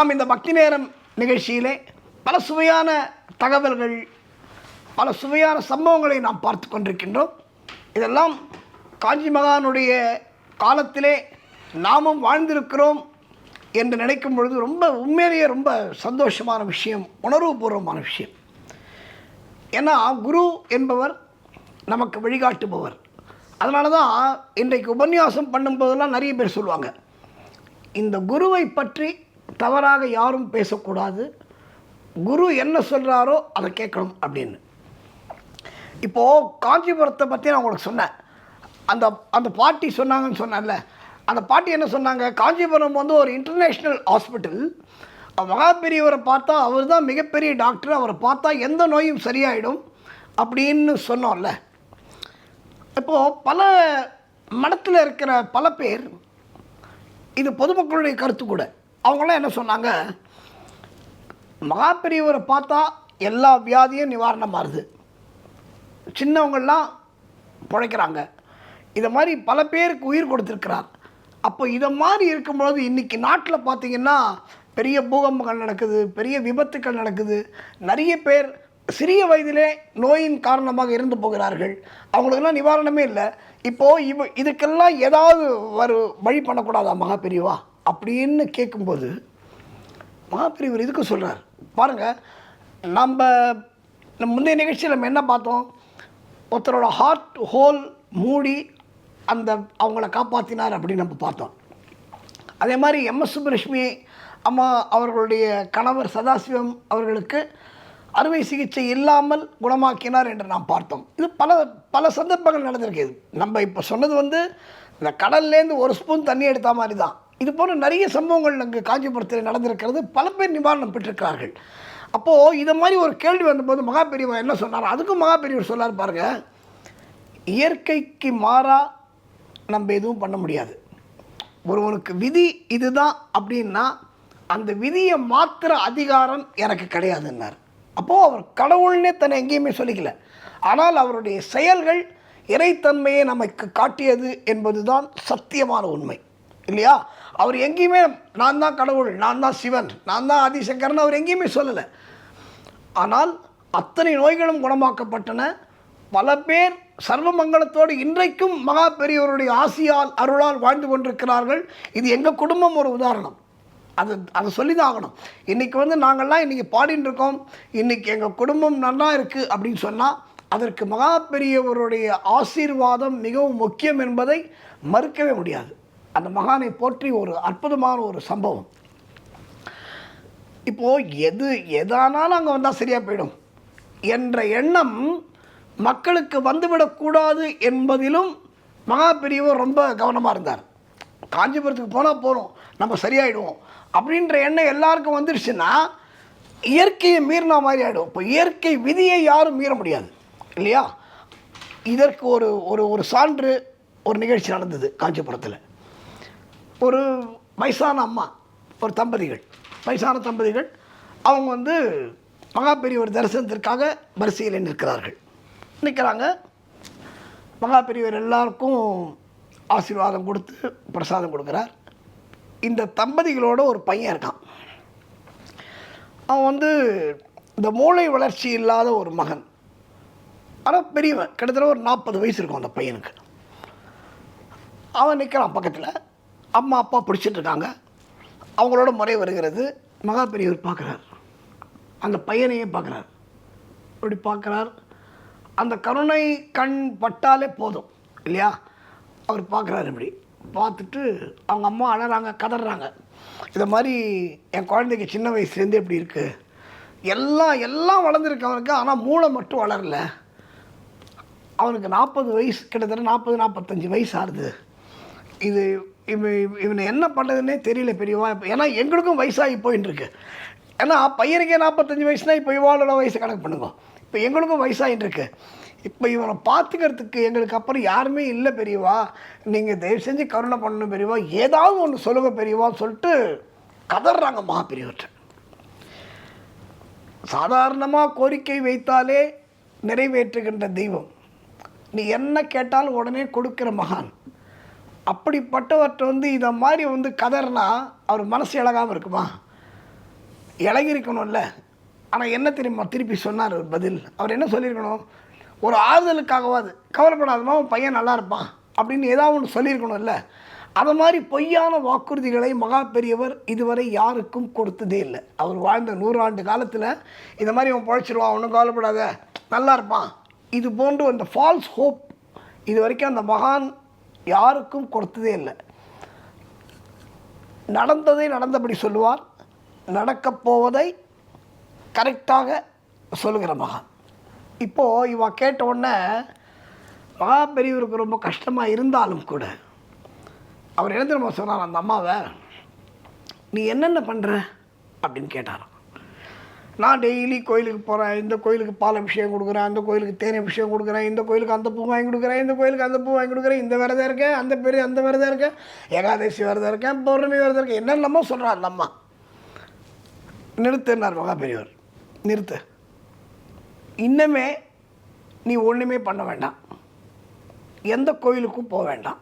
நாம் இந்த பக்தி நேரம் நிகழ்ச்சியிலே பல சுவையான தகவல்கள் பல சுவையான சம்பவங்களை நாம் பார்த்து கொண்டிருக்கின்றோம். இதெல்லாம் காஞ்சி மகானுடைய காலத்திலே நாமும் வாழ்ந்திருக்கிறோம் என்று நினைக்கும் பொழுது ரொம்ப உண்மையிலேயே ரொம்ப சந்தோஷமான விஷயம் உணர்வுபூர்வமான விஷயம். ஏன்னா குரு என்பவர் நமக்கு வழிகாட்டுபவர். அதனால தான் இன்றைக்கு உபன்யாசம் பண்ணும்போதெல்லாம் நிறைய பேர் சொல்லுவாங்க இந்த குருவை பற்றி தவறாக யாரும் பேசக்கூடாது. குரு என்ன சொல்கிறாரோ அதை கேட்கணும் அப்படின்னு. இப்போது காஞ்சிபுரத்தை பற்றி நான் உங்களுக்கு சொன்னேன். அந்த அந்த பாட்டி சொன்னாங்கன்னு சொன்னேன்ல. அந்த பாட்டி என்ன சொன்னாங்க? காஞ்சிபுரம் வந்து ஒரு இன்டர்நேஷ்னல் ஹாஸ்பிட்டல் மகா பெரியவரை பார்த்தா அவர் தான் மிகப்பெரிய டாக்டர் அவரை பார்த்தா எந்த நோயும் சரியாயிடும் அப்படின்னு சொன்னோம்ல. இப்போது பல மடத்தில் இருக்கிற பல பேர் இது பொதுமக்களுடைய கருத்து கூட அவங்களாம் என்ன சொன்னாங்க? மகாப்பெரியவரை பார்த்தா எல்லா வியாதியும் நிவாரணம் ஆகுது சின்னவங்கள்லாம் பிழைக்கிறாங்க. இதை மாதிரி பல பேருக்கு உயிர் கொடுத்துருக்கிறார். அப்போ இதை மாதிரி இருக்கும்பொழுது இன்றைக்கி நாட்டில் பார்த்திங்கன்னா பெரிய பூகம்பங்கள் நடக்குது பெரிய விபத்துக்கள் நடக்குது. நிறைய பேர் சிறிய வயதிலே நோயின் காரணமாக இருந்து போகிறார்கள். அவங்களுக்கெல்லாம் நிவாரணமே இல்லை. இப்போது இவ இதுக்கெல்லாம் ஏதாவது ஒரு வழி பண்ணக்கூடாதா மகா பெரியவா அப்படின்னு கேட்கும்போது மாப்பிரிவர் இதுக்கு சொல்கிறார் பாருங்கள் நம்ம நம்ம முந்தைய நிகழ்ச்சியில் நம்ம என்ன பார்த்தோம்? ஒருத்தரோட ஹார்ட் ஹோல் மூடி அந்த அவங்கள காப்பாற்றினார் அப்படின்னு நம்ம பார்த்தோம். அதே மாதிரி எம்எஸ் சுப்புலட்சுமி அம்மா அவர்களுடைய கணவர் சதாசிவம் அவர்களுக்கு அறுவை சிகிச்சை இல்லாமல் குணமாக்கினார் என்று நாம் பார்த்தோம். இது பல பல சந்தர்ப்பங்கள் நடந்திருக்கு. நம்ம இப்போ சொன்னது வந்து இந்த கடல்லேருந்து ஒரு ஸ்பூன் தண்ணி எடுத்த மாதிரி தான். இது போன்ற நிறைய சம்பவங்கள் அங்கே காஞ்சிபுரத்தில் நடந்திருக்கிறது. பல பேர் நிவாரணம் பெற்றிருக்கிறார்கள். அப்போது இதை மாதிரி ஒரு கேள்வி வந்தபோது மகா பெரியவர் என்ன சொன்னார்? அதுக்கும் மகா பெரியவர் சொன்னார் பாருங்கள் இயற்கைக்கு மாறாக நம்ம எதுவும் பண்ண முடியாது. ஒருவனுக்கு விதி இதுதான் அப்படின்னா அந்த விதியை மாத்திர அதிகாரம் எனக்கு கிடையாதுன்னார். அப்போது அவர் கடவுள்னே தன்னை எங்கேயுமே சொல்லிக்கல. ஆனால் அவருடைய செயல்கள் இறைத்தன்மையை நமக்கு காட்டியது என்பதுதான் சத்தியமான உண்மை. இல்லையா? அவர் எங்கேயுமே நான் தான் கடவுள் நான் தான் சிவன் நான் தான் ஆதிசங்கரன் அவர் எங்கேயுமே சொல்லலை. ஆனால் அத்தனை நோய்களும் குணமாக்கப்பட்டன. பல பேர் சர்வமங்கலத்தோடு இன்றைக்கும் மகா பெரியவருடைய ஆசியால் அருளால் வாழ்ந்து கொண்டிருக்கிறார்கள். இது எங்கள் குடும்பம் ஒரு உதாரணம். அது அதை சொல்லி தான் ஆகணும். இன்றைக்கி வந்து நாங்கள்லாம் இன்றைக்கி பாடின்னு இருக்கோம். இன்றைக்கி எங்கள் குடும்பம் நல்லா இருக்குது அப்படின்னு சொன்னால் அதற்கு மகா பெரியவருடைய ஆசீர்வாதம் மிகவும் முக்கியம் என்பதை மறுக்கவே முடியாது. அந்த மகானை போற்றி ஒரு அற்புதமான ஒரு சம்பவம். இப்போது எது எதானாலும் அங்கே வந்தால் சரியாக போயிடும். என்ற எண்ணம் மக்களுக்கு வந்துவிடக்கூடாது என்பதிலும் மகா பெரியவர் ரொம்ப கவனமாக இருந்தார். காஞ்சிபுரத்துக்கு போனால் போகிறோம் நம்ம சரியாயிடுவோம் அப்படின்ற எண்ணம் எல்லாருக்கும் வந்துருச்சுன்னா இயற்கையை மீறினா மாதிரி ஆகிடும் இப்போ இயற்கை விதியை யாரும் மீற முடியாது இல்லையா? இதற்கு ஒரு ஒரு ஒரு சான்று ஒரு நிகழ்ச்சி நடந்தது காஞ்சிபுரத்தில். ஒரு வயசான அம்மா ஒரு தம்பதிகள். வயசான தம்பதிகள். அவங்க வந்து மகா பெரியவர் தரிசனத்திற்காக வரிசையில் நிற்கிறார்கள். நிற்கிறாங்க. மகா பெரியவர் எல்லாருக்கும் ஆசீர்வாதம் கொடுத்து பிரசாதம் கொடுக்குறார். இந்த தம்பதிகளோட ஒரு பையன் இருக்கான். அவன் வந்து இந்த மூளை வளர்ச்சி இல்லாத ஒரு மகன். ஆனால் பெரியவன் கிட்டத்தட்ட ஒரு நாற்பது வயசு இருக்கும் அந்த பையனுக்கு. அவன் நிற்கிறான் பக்கத்தில். அம்மா அப்பா பிடிச்சிட்டு இருக்காங்க அவங்களோட முறை வருகிறது. மகா பெரியவர் பார்க்குறார். அந்த பையனையே பார்க்குறார். இப்படி பார்க்குறார். அந்த கருணை கண் பட்டாலே போதும் இல்லையா? அவர் பார்க்குறாரு இப்படி. பார்த்துட்டு அவங்க அம்மா அழறாங்க கதறாங்க. இதை மாதிரி என் குழந்தைக்கு சின்ன வயசுலேருந்து எப்படி இருக்குது எல்லாம் எல்லாம் வளர்ந்துருக்கு அவனுக்கு ஆனால் மூளை மட்டும் வளரல. அவனுக்கு நாற்பது வயசு கிட்டத்தட்ட நாற்பது நாற்பத்தஞ்சு வயசு ஆகுது. இது இவன் இவனை என்ன பண்ணுறதுன்னே தெரியல பெரியவா. இப்போ ஏன்னா எங்களுக்கும் வயசாகி போயின்னு இருக்கு ஏன்னா பையனுக்கே நாற்பத்தஞ்சு வயசுனா இப்போ இவாளோட வயசு கணக்கு பண்ணுங்க. இப்போ எங்களுக்கும் வயசாகிட்டு இருக்கு இப்போ இவனை பார்த்துக்கிறதுக்கு எங்களுக்கு அப்புறம் யாருமே இல்லை பெரியவா. நீங்கள் தயவு செஞ்சு கருணை பண்ணணும் பெரியவா. ஏதாவது ஒன்று சொல்லுங்க பெரியவான்னு சொல்லிட்டு கதறாங்க மகா பெரியவர்கிட்ட சாதாரணமாக கோரிக்கை வைத்தாலே நிறைவேற்றுகின்ற தெய்வம். நீ என்ன கேட்டாலும் உடனே கொடுக்கிற மகான். அப்படிப்பட்டவர்கிட்ட வந்து இதை மாதிரி வந்து கதறினா அவர் மனசு இழகாமல் இருக்குமா? இழகிருக்கணும்ல ஆனால் என்ன தெரியுமா? திருப்பி சொன்னார் பதில். அவர் என்ன சொல்லியிருக்கணும்? ஒரு ஆறுதலுக்காகவாது கவலைப்படாதமா உன் பையன் நல்லா இருப்பான் அப்படின்னு ஏதாவது ஒன்று சொல்லியிருக்கணும்ல. அதை மாதிரி பொய்யான வாக்குறுதிகளை மகா பெரியவர் இதுவரை யாருக்கும் கொடுத்ததே இல்லை. அவர் வாழ்ந்த நூறாண்டு காலத்தில் இந்த மாதிரி அவன் பழைச்சிருவான் ஒன்றும் கவலைப்படாத நல்லா இருப்பான். இது போன்று அந்த ஃபால்ஸ் ஹோப் இது வரைக்கும் அந்த மகான் யாருக்கும் கொடுத்ததே இல்லை. நடந்ததை நடந்தபடி சொல்லுவார் நடக்கப் போவதை கரெக்டாக சொல்லுகிற மகான். இப்போது இவ கேட்ட உடனே மகா பெரியவருக்கு ரொம்ப கஷ்டமாக இருந்தாலும் கூட அவர் என்ன நம்ம சொன்னார் அந்த அம்மாவை நீ என்னென்ன பண்ணுற அப்படின்னு கேட்டாராம். நான் டெய்லி கோயிலுக்கு போகிறேன் இந்த கோயிலுக்கு பால் அபிஷேகம் கொடுக்குறேன் அந்த கோயிலுக்கு தேன் அபிஷேகம் கொடுக்குறேன் இந்த கோயிலுக்கு அந்த பூ வாங்கி கொடுக்குறேன் இந்த கோயிலுக்கு அந்த பூ வாங்கி கொடுக்குறேன் இந்த விரதம் இருக்கேன் அந்த பேர் அந்த விரதம் இருக்கேன் ஏகாதசி விரதம் இருக்கேன் பௌர்ணமி விரதம் இருக்கேன். என்னென்னமோ சொல்கிறான் அந்த அம்மா? நிறுத்துனார் மகா பெரியவர் நிறுத்து. இன்னமே நீ ஒன்றுமே பண்ண வேண்டாம். எந்த கோயிலுக்கும் போக வேண்டாம்.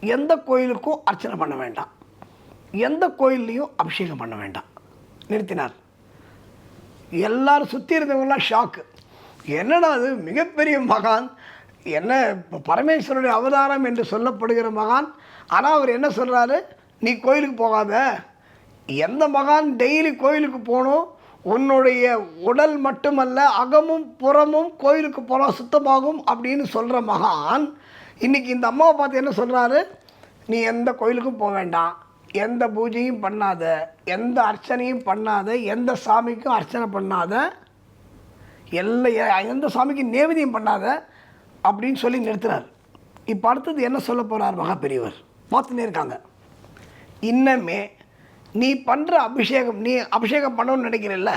எந்த கோயிலுக்கும் அர்ச்சனை பண்ண வேண்டாம். எந்த கோயில்லையும் அபிஷேகம் பண்ண வேண்டாம். நிறுத்தினார். எல்லாரும் சுற்றி இருந்தவங்களாம் ஷாக்கு என்னடா அது? மிகப்பெரிய மகான். என்ன பரமேஸ்வரனுடைய அவதாரம் என்று சொல்லப்படுகிற மகான். ஆனால் அவர் என்ன சொல்கிறாரு நீ கோயிலுக்கு போகாத. எந்த மகான் டெய்லி கோயிலுக்கு போகணும்? உன்னுடைய உடல் மட்டுமல்ல அகமும் புறமும் கோயிலுக்கு போனால் சுத்தமாகும் அப்படின்னு சொல்கிற மகான். இன்றைக்கி இந்த அம்மாவை பார்த்து என்ன சொல்கிறாரு நீ எந்த கோயிலுக்கும் போக வேண்டாம். எந்த பூஜையும் பண்ணாத எந்த அர்ச்சனையும் பண்ணாத எந்த சாமிக்கும் அர்ச்சனை பண்ணாத எல்லா எந்த சாமிக்கும் நேவேதியம் பண்ணாத அப்படின்னு சொல்லி நிறுத்துறார் இப்போ அடுத்தது என்ன சொல்ல போகிறார் மகா பெரியவர்? பார்த்துன்னே இருக்காங்க. இன்னமே நீ பண்ணுற அபிஷேகம் நீ அபிஷேகம் பண்ணணும்னு நினைக்கிறல்ல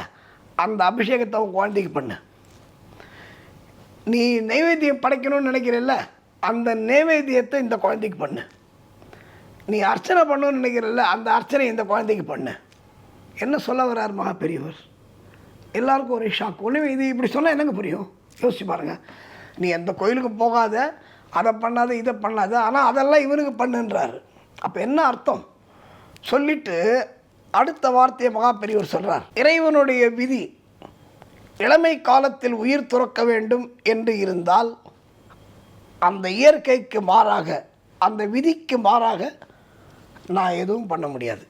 அந்த அபிஷேகத்தை உன் குழந்தைக்கு பண்ணு. நீ நைவேத்தியம் படைக்கணும்னு நினைக்கிறல்ல அந்த நைவேத்தியத்தை இந்த குழந்தைக்கு பண்ணு. நீ அர்ச்சனை பண்ணணும்னு நினைக்கிறல்ல அந்த அர்ச்சனை இந்த குழந்தைக்கு பண்ண. என்ன சொல்ல வர்றார் மகா பெரியவர்? எல்லாருக்கும் ஒரே ஷாக் ஒன்றுமே இது இப்படி சொன்னால் என்னங்க புரியும்? யோசிச்சு பாருங்கள் நீ எந்த கோயிலுக்கு போகாத அதை பண்ணாத இதை பண்ணாத ஆனால் அதெல்லாம் இவனுக்கு பண்ணுன்றாரு. அப்போ என்ன அர்த்தம்? சொல்லிட்டு அடுத்த வார்த்தையை மகா பெரியவர் சொல்கிறார் இறைவனுடைய விதி இளமை காலத்தில் உயிர் துறக்க வேண்டும் என்று இருந்தால் அந்த இயற்கைக்கு மாறாக அந்த விதிக்கு மாறாக நான் எதுவும் பண்ண முடியாது.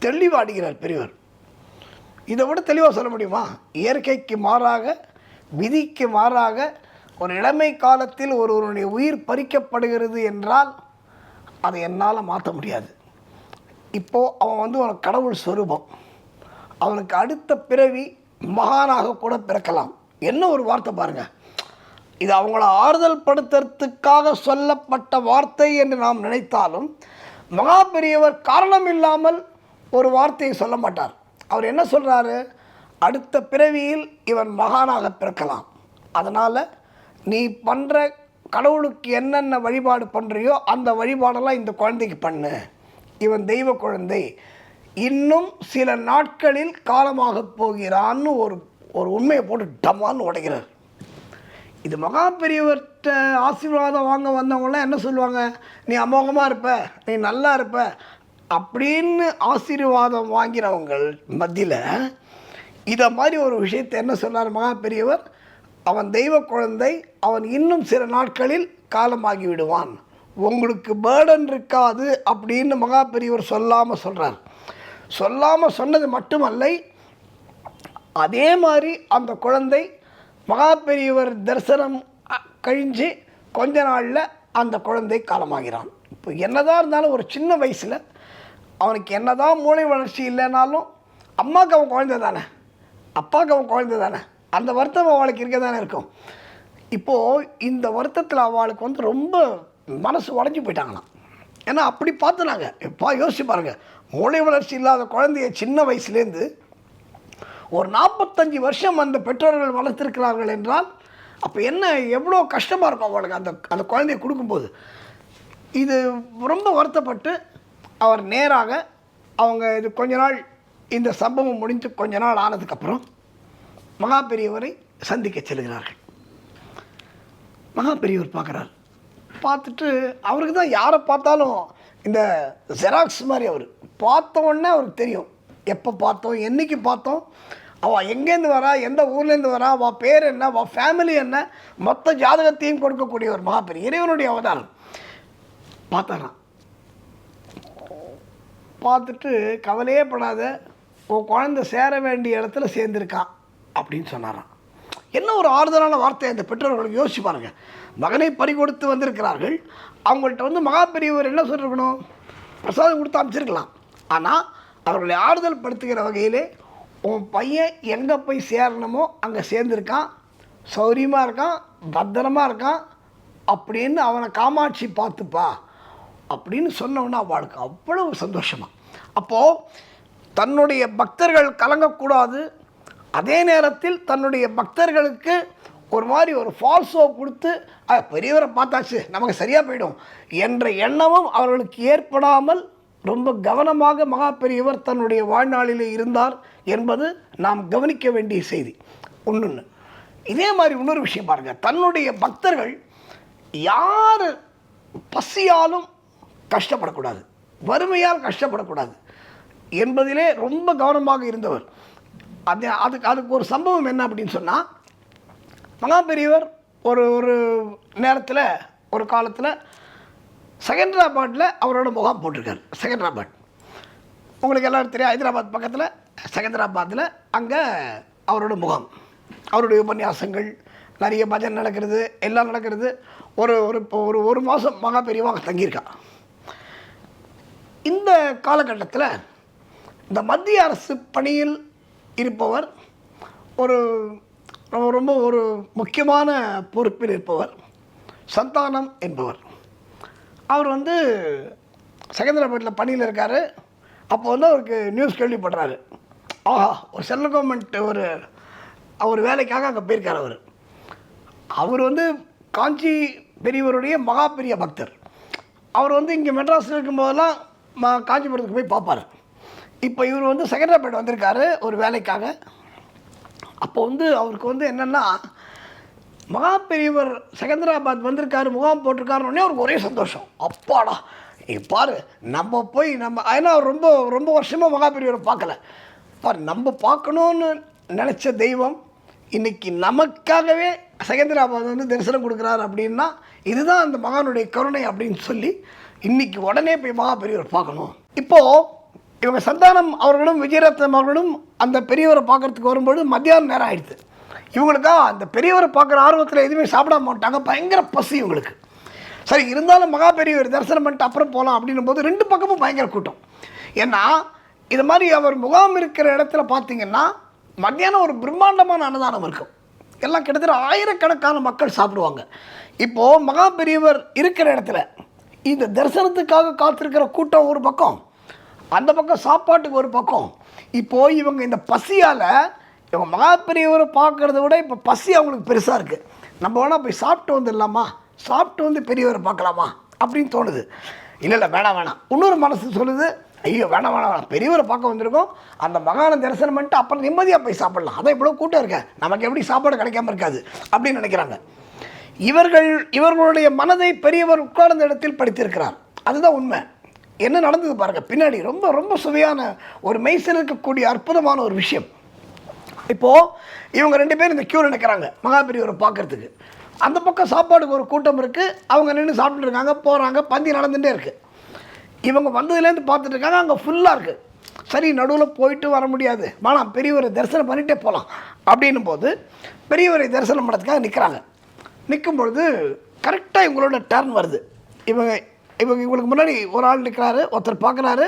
தெளிவாடுகிறார் பெரியவர். இதை விட தெளிவாக சொல்ல முடியுமா? இயற்கைக்கு மாறாக விதிக்கு மாறாக ஒரு இளமை காலத்தில் ஒருவருடைய உயிர் பறிக்கப்படுகிறது என்றால் அதை என்னால் மாற்ற முடியாது. இப்போது அவன் வந்து ஒரு கடவுள் ஸ்வரூபம் அவனுக்கு அடுத்த பிறவி மகானாக கூட பிறக்கலாம். என்ன ஒரு வார்த்தை பாருங்கள் இது அவங்கள ஆறுதல் படுத்துறதுக்காக சொல்லப்பட்ட வார்த்தை என்று நாம் நினைத்தாலும் மகா பெரியவர் காரணம் இல்லாமல் ஒரு வார்த்தையை சொல்ல மாட்டார். அவர் என்ன சொல்கிறாரு அடுத்த பிறவியில் இவன் மகானாக பிறக்கலாம். அதனால் நீ பண்ணுற கடவுளுக்கு என்னென்ன வழிபாடு பண்ணுறியோ அந்த வழிபாடெல்லாம் இந்த குழந்தைக்கு பண்ணு. இவன் தெய்வ குழந்தை. இன்னும் சில நாட்களில் காலமாக போகிறான்னு ஒரு ஒரு உண்மையை போட்டு டமான்னு உடைகிறார் இது மகா பெரியவர்கிட்ட ஆசீர்வாதம் வாங்க வந்தவங்களாம் என்ன சொல்லுவாங்க? நீ அமோகமாக இருப்ப நீ நல்லா இருப்ப. அப்படின்னு ஆசீர்வாதம் வாங்கினவங்கள் மத்தியில் இதை மாதிரி ஒரு விஷயத்தை என்ன சொன்னார் மகா பெரியவர் அவன் தெய்வ குழந்தை அவன் இன்னும் சில நாட்களில் காலமாகி விடுவான். உங்களுக்கு பேர்டன் இருக்காது அப்படின்னு மகா பெரியவர் சொல்லாமல் சொல்கிறார் சொல்லாமல் சொன்னது மட்டுமல்ல அதே மாதிரி அந்த குழந்தை மகா பெரியவர் தரிசனம் கழிஞ்சு கொஞ்ச நாளில் அந்த குழந்தை காலமாகிறான். இப்போ என்னதான் இருந்தாலும் ஒரு சின்ன வயசில் அவனுக்கு என்னதான் மூளை வளர்ச்சி இல்லைனாலும் அம்மாவுக்கு அவன் குழந்தை தானே. அப்பாவுக்கு அவன் குழந்தை தானே. அந்த வருத்தம் அவளுக்கு இருக்க தானே இருக்கும். இப்போது இந்த வருத்தத்தில் அவளுக்கு வந்து ரொம்ப மனசு உடஞ்சி போயிட்டாங்களாம். ஏன்னா அப்படி பார்த்துனாங்க எப்பா யோசிச்சு பாருங்கள் மூளை வளர்ச்சி இல்லாத குழந்தைய சின்ன வயசுலேருந்து ஒரு நாற்பத்தஞ்சு வருஷம் அந்த பெற்றோர்கள் வளர்த்திருக்கிறார்கள் என்றால் அப்போ என்ன எவ்வளோ கஷ்டமாக இருக்கும் அவளுக்கு அந்த அந்த குழந்தைய கொடுக்கும்போது? இது ரொம்ப வருத்தப்பட்டு அவர் நேராக அவங்க இது கொஞ்ச நாள் இந்த சம்பவம் முடிஞ்சு கொஞ்ச நாள் ஆனதுக்கப்புறம் மகா பெரியவரை சந்திக்க செல்கிறார்கள். மகா பெரியவர் பார்க்குறாரு. பார்த்துட்டு அவருக்கு தான் யாரை பார்த்தாலும் இந்த ஜெராக்ஸ் மாதிரி அவர். பார்த்த உடனே அவருக்கு தெரியும். எப்போ பார்த்தோம் என்னைக்கு பார்த்தோம். அவள் எங்கேருந்து வரா எந்த ஊர்லேருந்து வரா அவள் பேர் என்ன அவள் ஃபேமிலி என்ன மொத்த ஜாதகத்தையும் கொடுக்கக்கூடிய ஒரு மகாபெரிய இறைவனுடைய அவதாரம். பார்த்தாராம் பார்த்துட்டு கவலையே படாத உன் குழந்தை சேர வேண்டிய இடத்துல சேர்ந்துருக்கான் அப்படின்னு சொன்னாராம். என்ன ஒரு ஆறுதலான வார்த்தை அந்த பெற்றோர்களுக்கு யோசிச்சு பாருங்கள் மகனை பறி கொடுத்து வந்திருக்கிறார்கள். அவங்கள்ட்ட வந்து மகா பெரியவர் என்ன சொல்லிருக்கணும்? பிரசாதம் கொடுத்து அமைச்சிருக்கலாம் ஆனால் அவர்களை ஆறுதல் படுத்துகிற வகையிலே உன் பையன் எங்கே போய் சேரணுமோ அங்கே சேர்ந்துருக்கான். சௌரியமாக இருக்கான் பத்திரமா இருக்கான். அப்படின்னு அவனை காமாட்சி பார்த்துப்பா அப்படின்னு சொன்னோன்னா அவளுக்கு அவ்வளவு சந்தோஷமாக அப்போது தன்னுடைய பக்தர்கள் கலங்கக்கூடாது. அதே நேரத்தில் தன்னுடைய பக்தர்களுக்கு ஒரு மாதிரி ஒரு ஃபால்ஸோ கொடுத்து பெரியவரை பார்த்தாச்சு நமக்கு சரியாக போயிடும் என்ற எண்ணமும் அவர்களுக்கு ஏற்படாமல் ரொம்ப கவனமாக மகா பெரியவர் தன்னுடைய வாழ்நாளிலே இருந்தார் என்பது நாம் கவனிக்க வேண்டிய செய்தி. ஒன்று இதே மாதிரி இன்னொரு விஷயம் பாருங்கள் தன்னுடைய பக்தர்கள் யார் பசியாலும் கஷ்டப்படக்கூடாது. வறுமையால் கஷ்டப்படக்கூடாது என்பதிலே ரொம்ப கவனமாக இருந்தவர். அது அதுக்கு அதுக்கு ஒரு சம்பவம் என்ன அப்படின்னு சொன்னால் மகா பெரியவர் ஒரு ஒரு நேரத்தில் ஒரு காலத்தில் செகந்திராபாத்தில் அவரோட முகாம் போட்டிருக்காரு. செகந்திராபாத் உங்களுக்கு எல்லோரும் தெரியும் ஹைதராபாத் பக்கத்தில் செகந்திராபாத்தில் அங்கே அவரோட முகாம். அவருடைய உபன்யாசங்கள் நிறைய பஜன் நடக்கிறது எல்லாம் நடக்கிறது. ஒரு ஒரு இப்போ ஒரு ஒரு மாதம் மகா பெரியவாக தங்கியிருக்கான் இந்த காலகட்டத்தில் இந்த மத்திய அரசு பணியில் இருப்பவர் ஒரு ரொம்ப ஒரு முக்கியமான பொறுப்பில் இருப்பவர் சந்தானம் என்பவர். அவர் வந்து செகந்திராபாத்தில் பணியில் இருக்கார். அப்போ வந்து அவருக்கு நியூஸ் கேள்விப்படுறாரு. ஆஹா ஒரு சென்ட்ரல் கவர்மெண்ட் ஒரு அவர் வேலைக்காக அங்கே போயிருக்கார் அவர். அவர் வந்து காஞ்சி பெரியவருடைய மகா பெரிய பக்தர். அவர் வந்து இங்கே மெட்ராஸில் இருக்கும்போதெல்லாம் ம காஞ்சிபுரத்துக்கு போய் பார்ப்பார். இப்போ இவர் வந்து செகண்டராபேட் வந்திருக்காரு ஒரு வேலைக்காக. அப்போ வந்து அவருக்கு வந்து என்னென்னா மகா பெரியவர் செகந்திராபாத் வந்திருக்காரு முகாம் போட்டிருக்காருன்னு அவருக்கு ஒரே சந்தோஷம். அப்பாடா பாரு நம்ம போய் நம்ம ஏன்னா அவர் ரொம்ப ரொம்ப வருஷமாக மகா பெரியவரை பார்க்கல. பாரு நம்ம பார்க்கணுன்னு நினச்ச தெய்வம் இன்னைக்கு நமக்காகவே செகந்திராபாத் வந்து தரிசனம் கொடுக்குறாரு அப்படின்னா இதுதான் அந்த மகானுடைய கருணை அப்படின்னு சொல்லி இன்றைக்கி உடனே போய் மகா பெரியவர் பார்க்கணும். இப்போது இவங்க சந்தானம் அவர்களும் விஜயரத்னம் அவர்களும் அந்த பெரியவரை பார்க்கறதுக்கு வரும்போது மத்தியானம் நேரம் ஆயிடுது. இவங்களுக்கா அந்த பெரியவரை பார்க்குற ஆர்வத்தில் எதுவுமே சாப்பிடாம மாட்டாங்க. பயங்கர பசி இவங்களுக்கு. சரி இருந்தாலும் மகா பெரியவர் தரிசனம் பண்ணிட்டு அப்புறம் போகலாம் அப்படின்னும் போது ரெண்டு பக்கமும் பயங்கர கூட்டம். ஏன்னா இது மாதிரி அவர் முகாம் இருக்கிற இடத்துல பார்த்தீங்கன்னா மத்தியானம் ஒரு பிரம்மாண்டமான அன்னதானம் இருக்கும். எல்லாம் கிட்டத்தட்ட ஆயிரக்கணக்கான மக்கள் சாப்பிடுவாங்க. இப்போது மகா பெரியவர் இருக்கிற இடத்துல இந்த தரிசனத்துக்காக காத்திருக்கிற கூட்டம் ஒரு பக்கம் அந்த பக்கம் சாப்பாட்டுக்கு ஒரு பக்கம். இப்போது இவங்க இந்த பசியால் இவங்க மகா பெரியவரை பார்க்குறத விட இப்போ பசி அவங்களுக்கு பெருசாக இருக்குது நம்ம வேணால் போய் சாப்பிட்டு வந்துடலாமா? சாப்பிட்டு வந்து பெரியவரை பார்க்கலாமா? அப்படின்னு தோணுது. இல்லை இல்லை வேணாம் வேணாம். இன்னொரு மனசு சொல்லுது ஐயோ வேணாம் வேணாம் வேணாம். பெரியவரை பார்க்க வந்திருக்கோம். அந்த மகான தரிசனம் பண்ணிட்டு அப்புறம் நிம்மதியாக போய் சாப்பிடலாம். அதான் இவ்வளோ கூட்டம் இருக்க. நமக்கு எப்படி சாப்பாடு கிடைக்காம இருக்காது. அப்படின்னு நினைக்கிறாங்க. இவர்கள் இவர்களுடைய மனதை பெரியவர் உட்கார்ந்த இடத்தில் படித்திருக்கிறார். அதுதான் உண்மை. என்ன நடந்தது பாருங்கள் பின்னாடி ரொம்ப ரொம்ப சுவையான ஒரு மெய்சில் இருக்கக்கூடிய அற்புதமான ஒரு விஷயம். இப்போது இவங்க ரெண்டு பேரும் இந்த க்யூவில் நிற்கிறாங்க மகாபெரியவரை பார்க்கறதுக்கு. அந்த பக்கம் சாப்பாடுக்கு ஒரு கூட்டம் இருக்குது அவங்க நின்று சாப்பிட்டுருக்காங்க போகிறாங்க பந்தி நடந்துகிட்டே இருக்குது இவங்க வந்ததுலேருந்து பார்த்துட்டு இருக்காங்க அங்கே ஃபுல்லாக இருக்குது சரி நடுவில் போயிட்டு வர முடியாது. வேணாம் பெரியவரை தரிசனம் பண்ணிகிட்டே போகலாம் அப்படின்னும் போது பெரியவரை தரிசனம் பண்ணுறதுக்காக நிற்கிறாங்க நிற்கும் பொழுது கரெக்டாக இவங்களோட டர்ன் வருது. இவங்க இவங்க இவங்களுக்கு முன்னாடி ஒரு ஆள் நிற்கிறாரு ஒருத்தர் பார்க்குறாரு.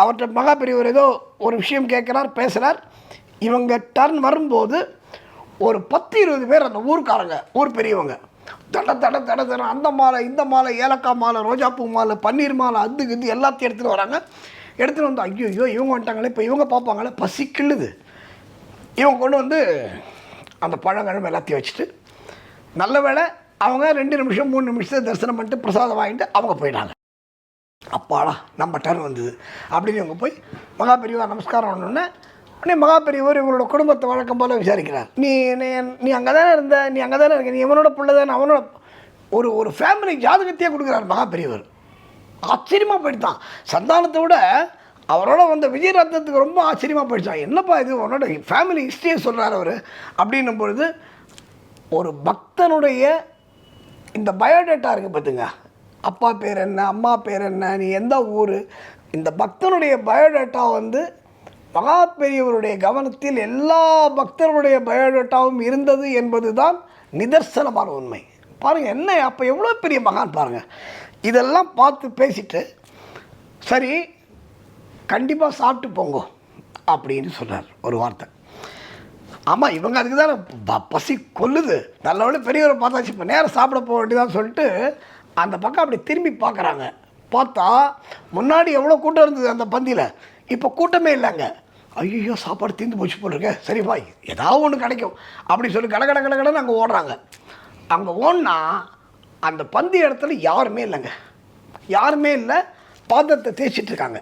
அவர்கிட்ட மகா பெரியவர் ஏதோ ஒரு விஷயம் கேட்குறார் பேசுகிறார் இவங்க டர்ன் வரும்போது ஒரு பத்து இருபது பேர் அந்த ஊருக்காரங்க ஊர் பெரியவங்க. தட தட தட தட அந்த மாலை இந்த மாலை ஏலக்காய் மாலை ரோஜாப்பூ மாலை பன்னீர் மாலை அது இது எல்லாத்தையும் எடுத்துகிட்டு வராங்க. எடுத்துகிட்டு வந்து ஐயோ ஐயோ இவங்க வந்துட்டாங்களே இப்போ இவங்க பார்ப்பாங்களே பசி கிள்ளுது. இவங்க கொண்டு வந்து அந்த பழங்கிழமை எல்லாத்தையும் வச்சுட்டு நல்ல வேளை அவங்க ரெண்டு நிமிஷம் மூணு நிமிஷத்தை தரிசனம் பண்ணிட்டு பிரசாதம் வாங்கிட்டு அவங்க போயிட்டாங்க அப்பாடா நம்ம டர்ன் வந்தது. அப்படின்னு இவங்க போய் மகா பெரியவா நமஸ்காரம் ஒன்றுன்னு உடனே மகாபெரியவர் இவங்களோட குடும்பத்தை வழக்கம் போல் விசாரிக்கிறார். நீ நீ- அங்கே தானே இருந்த நீ அங்கே தானே இருக்க நீ இவனோட பிள்ளை தானே அவனோட ஒரு ஒரு ஃபேமிலி ஜாதகத்தையே கொடுக்குறார் மகாபெரியவர் ஆச்சரியமாக போயிட்டான். சந்தானத்தை விட அவரோட வந்த விஜயரத்னத்துக்கு ரொம்ப ஆச்சரியமாக போயிடுச்சான் என்னப்பா இது? உன்னோட ஃபேமிலி ஹிஸ்ட்ரியை சொல்கிறார் அவர். அப்படின்னும் பொழுது ஒரு பக்தனுடைய இந்த பயோடேட்டா இருக்குது பார்த்துங்க அப்பா பேர் என்ன அம்மா பேர் என்ன நீ எந்த ஊர்? இந்த பக்தனுடைய பயோடேட்டா வந்து மகா பெரியவருடைய கவனத்தில் எல்லா பக்தர்களுடைய பயோடேட்டாவும் இருந்தது என்பது தான் நிதர்சனமான உண்மை. பாருங்கள் என்ன அப்போ எவ்வளோ பெரிய மகான் பாருங்கள் இதெல்லாம் பார்த்து பேசிட்டு சரி கண்டிப்பாக சாப்பிட்டு போங்கோ அப்படின்னு சொல்கிறார் ஒரு வார்த்தை. ஆமாம் இவங்க அதுக்கு தானே ப- பசி கொல்லுது. நல்லவொழி பெரியவரை பார்த்தாச்சு இப்போ நேரம் சாப்பிட போக வேண்டியதான்னு சொல்லிட்டு அந்த பக்கம் அப்படி திரும்பி பார்க்குறாங்க. பார்த்தா முன்னாடி எவ்வளோ கூட்டம் இருந்தது அந்த பந்தியில்? இப்போ கூட்டமே இல்லைங்க. ஐயோ சாப்பாடு தீர்ந்து போச்சு போட்டிருக்க சரி பாய் ஏதாவது ஒன்று கிடைக்கும். அப்படி சொல்லி கட கட கட கடன்னு அங்கே ஓடுறாங்க. அங்கே ஓடினா அந்த பந்தி இடத்துல யாருமே இல்லைங்க. யாருமே இல்லை. பாத்திரத்தை தேய்ச்சிட்டு இருக்காங்க.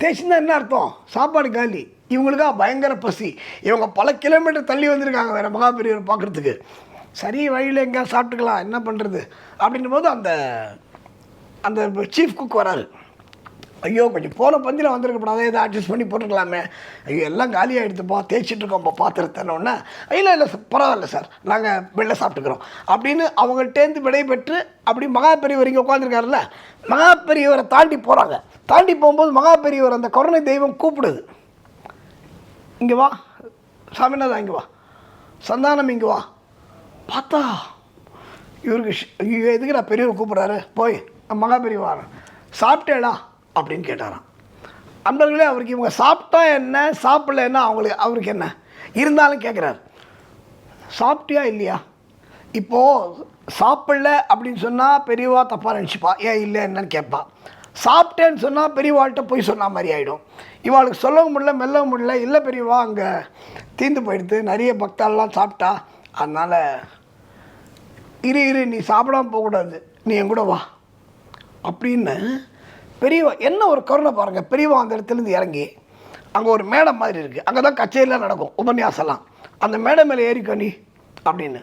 தேய்ச்சின்னா என்ன அர்த்தம்? சாப்பாடு காலி. இவங்களுக்கா பயங்கர பசி. இவங்க பல கிலோமீட்டர் தள்ளி வந்திருக்காங்க வேறு மகாபெரியவர் பார்க்குறதுக்கு சரி வழியில் எங்கேயா சாப்பிட்டுக்கலாம். என்ன பண்ணுறது அப்படின்னும் போது அந்த அந்த சீஃப் குக் வராரு. ஐயோ கொஞ்சம் போன பந்தியில் வந்திருக்கப்படாதே இதை அட்ஜஸ்ட் பண்ணி போட்டுக்கலாமே. ஐயோ எல்லாம் காலி ஆகிடுதுப்பா தேய்ச்சிட்டு இருக்கோம்ப்பா இல்லை இல்லை சார் பரவாயில்ல சார். நாங்கள் வெளில சாப்பிட்டுக்கிறோம். அப்படின்னு அவங்கள்ட்டேருந்து விடை பெற்று அப்படி மகா பெரியவர் இங்கே உட்காந்துருக்காருல்ல மகா பெரியவரை தாண்டி போகிறாங்க தாண்டி போகும்போது மகா பெரியவர் அந்த கருணை தெய்வம் கூப்பிடுது. இங்கே வா. சாமிநாதா இங்கே வா. சந்தானம் இங்கே வா. பார்த்தா இவருக்கு ஷ்- ஐயோ எதுக்கு நான் பெரியவர் கூப்பிட்றாரு? போய் மகா பெரியவா சாப்பிட்டேடா. அப்படின்னு கேட்டாராம். அன்பர்களே அவருக்கு இவங்க சாப்பிட்டா என்ன சாப்பிடல என்ன அவங்களுக்கு அவருக்கு என்ன? இருந்தாலும் கேட்குறாரு சாப்பிட்டியா இல்லையா? இப்போது சாப்பிடல அப்படின்னு சொன்னால் பெரியவா தப்பாக நினச்சிப்பா. ஏன் இல்லை என்னன்னு கேட்பா. சாப்பிட்டேன்னு சொன்னால் பெரியவாள்கிட்ட போய் சொன்ன மாதிரி ஆகிடும் இவாளுக்கு சொல்லவும் முடியல மெல்லவும் முடியல. இல்லை பெரியவா அங்கே தீந்து போயிடுது. நிறைய பக்தாலெலாம் சாப்பிட்டா. அதனால் இரு இரு நீ சாப்பிடாம போகக்கூடாது. நீ என் கூட வா. அப்படின்னு பெரியவா என்ன ஒரு கருணை பாருங்கள் பெரியவா அந்த இடத்துலேருந்து இறங்கி அங்கே ஒரு மேடை மாதிரி இருக்குது அங்கே தான் கச்சேரிலாம் நடக்கும் உபன்யாசம்லாம். அந்த மேடை மேலே ஏறிக்கோ நீ அப்படின்னு.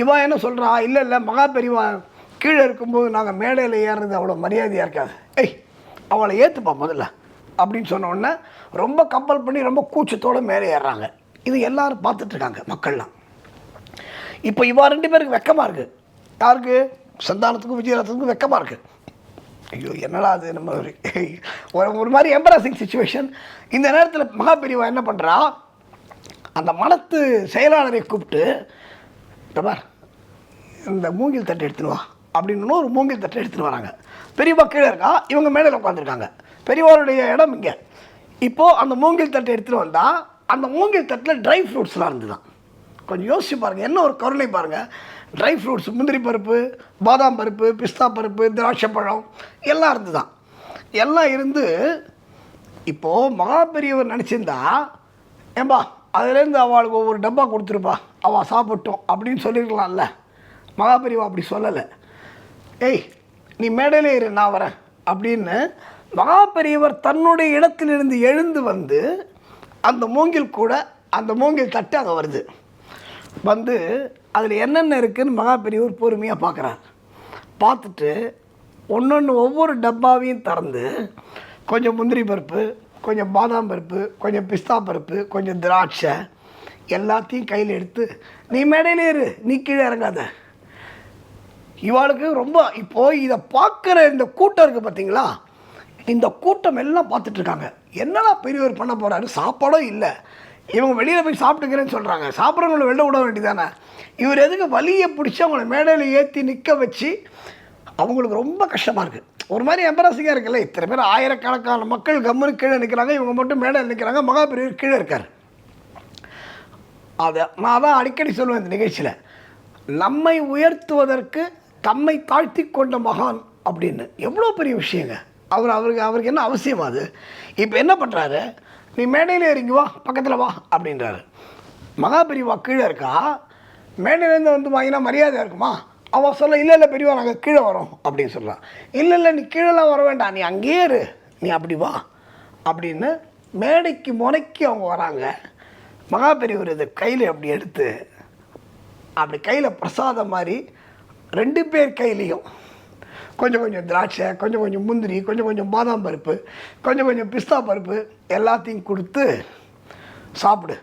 இவா என்ன சொல்கிறா இல்லை இல்லை மகா பெரியவா கீழே இருக்கும்போது நாங்கள் மேடையில் ஏறுறது அவ்வளோ மரியாதையாக இருக்காது. ஏய் அவளை ஏற்றுப்பா முதல்ல அப்படின்னு சொன்ன உடனே ரொம்ப கம்பல் பண்ணி ரொம்ப கூச்சத்தோடு மேலே ஏறுறாங்க. இது எல்லாரும் பார்த்துட்ருக்காங்க மக்கள்லாம். இப்போ இவா ரெண்டு பேருக்கு வெக்கமாக இருக்குது யாருக்கு? சந்தானத்துக்கும் விஜயரத்துக்கும் வெக்கமாக இருக்குது ஐயோ என்னடா அது? நம்ம ஒரு ஒரு மாதிரி எம்பராசிங் சுச்சுவேஷன் இந்த நேரத்தில் மகாபெரிவா என்ன பண்ணுறா அந்த மனத்து செயலாளரை கூப்பிட்டு "இந்த இந்த மூங்கில் தட்டை எடுத்துன்னு வா அப்படின்னு ஒரு மூங்கில் தட்டை எடுத்துன்னு வராங்க. பெரியவா கீழே இருக்கா? இவங்க மேடையில் உட்காந்துருக்காங்க பெரியவாருடைய இடம் இங்கே. இப்போது அந்த மூங்கில் தட்டை எடுத்துகிட்டு வந்தால் அந்த மூங்கில் தட்டில் ட்ரை ஃப்ரூட்ஸ்லாம் இருந்துதான். கொஞ்சம் யோசிச்சு பாருங்கள் என்ன ஒரு கருணை பாருங்கள் ட்ரை ஃப்ரூட்ஸ் முந்திரி பருப்பு பாதாம் பருப்பு பிஸ்தா பருப்பு திராட்சை பழம் எல்லாம் இருந்துதான். எல்லாம் இருந்து இப்போது மகாபெரியவர் நினச்சிருந்தா ஏம்பா அதுலேருந்து அவளுக்கு ஒவ்வொரு டப்பா கொடுத்துருப்பா அவள் சாப்பிட்டோம் அப்படின்னு சொல்லியிருக்கலாம்ல மகாபெரிவா அப்படி சொல்லலை. ஏய் நீ மேடையிலே இரு நான் வரேன் அப்படின்னு மகாபெரியவர் தன்னுடைய இடத்திலிருந்து எழுந்து வந்து அந்த மூங்கில் கூட அந்த மூங்கில் தட்டு அங்கே வருது. வந்து அதில் என்னென்ன இருக்குதுன்னு மகா பெரியவர் பொறுமையாக பார்க்குறார் பார்த்துட்டு ஒன்று ஒவ்வொரு டப்பாவையும் திறந்து கொஞ்சம் முந்திரி பருப்பு கொஞ்சம் பாதாம் பருப்பு கொஞ்சம் பிஸ்தா பருப்பு கொஞ்சம் திராட்சை எல்லாத்தையும் கையில் எடுத்து நீ மேடையிலே இரு நீ கீழே இறங்காத. இவாளுக்கு ரொம்ப இப்போது இதை பார்க்குற இந்த கூட்டம் இருக்குது பார்த்தீங்களா இந்த கூட்டம் எல்லாம் பார்த்துட்ருக்காங்க என்னடா பெரியவர் பண்ண போகிறாரு சாப்பாடும் இல்லை. இவங்க வெளியில் போய் சாப்பிட்டுக்கிறேன்னு சொல்கிறாங்க சாப்பிட்றவங்களை வெளில விட வேண்டியதானே இவர் எதுக்கு வலியை பிடிச்சி அவங்கள மேடையில் ஏற்றி நிற்க வச்சு அவங்களுக்கு ரொம்ப கஷ்டமாக இருக்குது ஒரு மாதிரி எம்பராசிங்காக இருக்குல்ல? இத்தனை பேர் ஆயிரக்கணக்கான மக்கள் கம்முனு கீழே நிற்கிறாங்க இவங்க மட்டும் மேடையில் நிற்கிறாங்க மகா பெரியவர் கீழே இருக்கார். அதை நான் தான் அடிக்கடி சொல்லுவேன் இந்த நிகழ்ச்சியில். நம்மை உயர்த்துவதற்கு தம்மை தாழ்த்தி கொண்ட மகான் அப்படின்னு. எவ்வளோ பெரிய விஷயங்க. அவர் அவருக்கு அவருக்கு என்ன அவசியம் அது? இப்போ என்ன பண்ணுறாரு நீ மேடையில் இறங்கி வா பக்கத்தில் வா அப்படின்றாரு. மகா பெரியவா கீழே இருக்கா? மேடையிலேருந்து வந்து வாங்கினா மரியாதை இருக்குமா? அவன் சொல்ல இல்லை இல்லை பெரியவா நாங்கள் கீழே வரோம் அப்படின்னு சொல்கிறான் இல்லை இல்லை நீ கீழெல்லாம் வர வேண்டாம். நீ அங்கேயே இரு. நீ அப்படி வா அப்படின்னு மேடைக்கு முனைக்கு அவங்க வராங்க. மகா பெரியவர் இதை கையில் அப்படி எடுத்து அப்படி கையில் பிரசாதம் மாதிரி ரெண்டு பேர் கையிலையும் கொஞ்சம் கொஞ்சம் திராட்சை கொஞ்சம் கொஞ்சம் முந்திரி கொஞ்சம் கொஞ்சம் பாதாம் பருப்பு கொஞ்சம் கொஞ்சம் பிஸ்தா பருப்பு எல்லாத்தையும் கொடுத்து சாப்பிடு.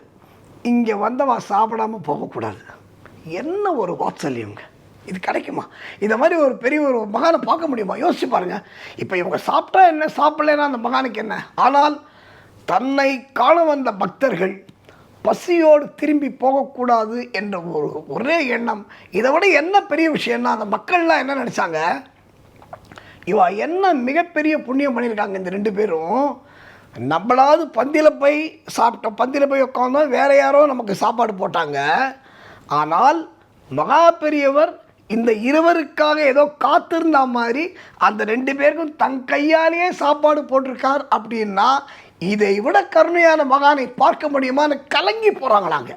இங்கே வந்தவன் சாப்பிடாம போகக்கூடாது. என்ன ஒரு வாத்சல்யங்க இது கிடைக்குமா? இந்த மாதிரி ஒரு பெரிய ஒரு மகானை பார்க்க முடியுமா? யோசிச்சு பாருங்கள் இப்போ இவங்க சாப்பிட்டா என்ன சாப்பிட்லன்னா அந்த மகானுக்கு என்ன? ஆனால் தன்னை காண வந்த பக்தர்கள் பசியோடு திரும்பி போகக்கூடாது என்ற ஒரு ஒரே எண்ணம். இதை விட என்ன பெரிய விஷயம்னா அந்த மக்கள்லாம் என்ன நினச்சாங்க? இவ என்ன மிகப்பெரிய புண்ணியம் பண்ணியிருக்காங்க இந்த ரெண்டு பேரும்? நம்மளாவது பந்தியில் போய் சாப்பிட்டோம். பந்தியில் போய் உட்காந்தோம் வேற யாரோ நமக்கு சாப்பாடு போட்டாங்க. ஆனால் மகா பெரியவர் இந்த இருவருக்காக ஏதோ காத்திருந்த மாதிரி அந்த ரெண்டு பேருக்கும் தன் கையாலேயே சாப்பாடு போட்டிருக்கார் அப்படின்னா இதை விட கருணையான மகானை பார்க்க முடியுமான்னு கலங்கி போகிறாங்களாங்க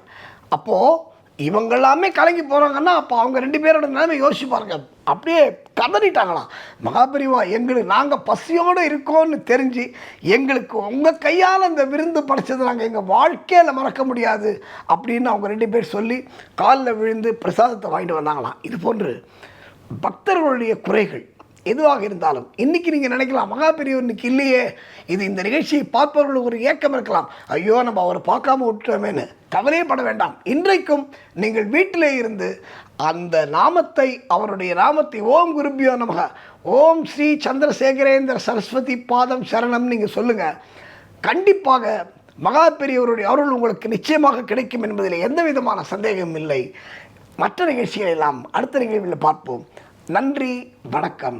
அப்போது இவங்க எல்லாமே கலங்கி போகிறாங்கன்னா அப்போ அவங்க ரெண்டு பேரோட நிலைமை யோசிச்சு பாருங்க. அப்படியே கதறிட்டாங்களாம். மகாபரிவா எங்களுக்கு நாங்கள் பசியோடு இருக்கோம்னு தெரிஞ்சு எங்களுக்கு உங்கள் கையால் இந்த விருந்து படைச்சது நாங்கள் எங்கள் வாழ்க்கையில் மறக்க முடியாது அப்படின்னு அவங்க ரெண்டு பேர் சொல்லி காலில் விழுந்து பிரசாதத்தை வாங்கிட்டு வந்தாங்களாம். இது போன்று பக்தர்களுடைய குறைகள் எதுவாக இருந்தாலும் இன்னைக்கு நீங்கள் நினைக்கலாம் மகா பெரியவர் இன்னைக்கு இல்லையே. இது இந்த நிகழ்ச்சியை பார்ப்பவர்களுக்கு ஒரு ஏக்கம் இருக்கலாம். ஐயோ நம்ம அவரை பார்க்காம விட்டுறோமேன்னு கவலையே பட வேண்டாம். இன்றைக்கும் நீங்கள் வீட்டிலே இருந்து அந்த நாமத்தை அவருடைய நாமத்தை ஓம் குருபியோ நமக ஓம் ஸ்ரீ சந்திரசேகரேந்திர சரஸ்வதி பாதம் சரணம் நீங்கள் சொல்லுங்கள் கண்டிப்பாக மகா பெரியவருடைய அருள் உங்களுக்கு நிச்சயமாக கிடைக்கும் என்பதில் எந்த விதமான சந்தேகமும் இல்லை. மற்ற நிகழ்ச்சிகளை எல்லாம் அடுத்த நிகழ்வில் பார்ப்போம். நன்றி வணக்கம்.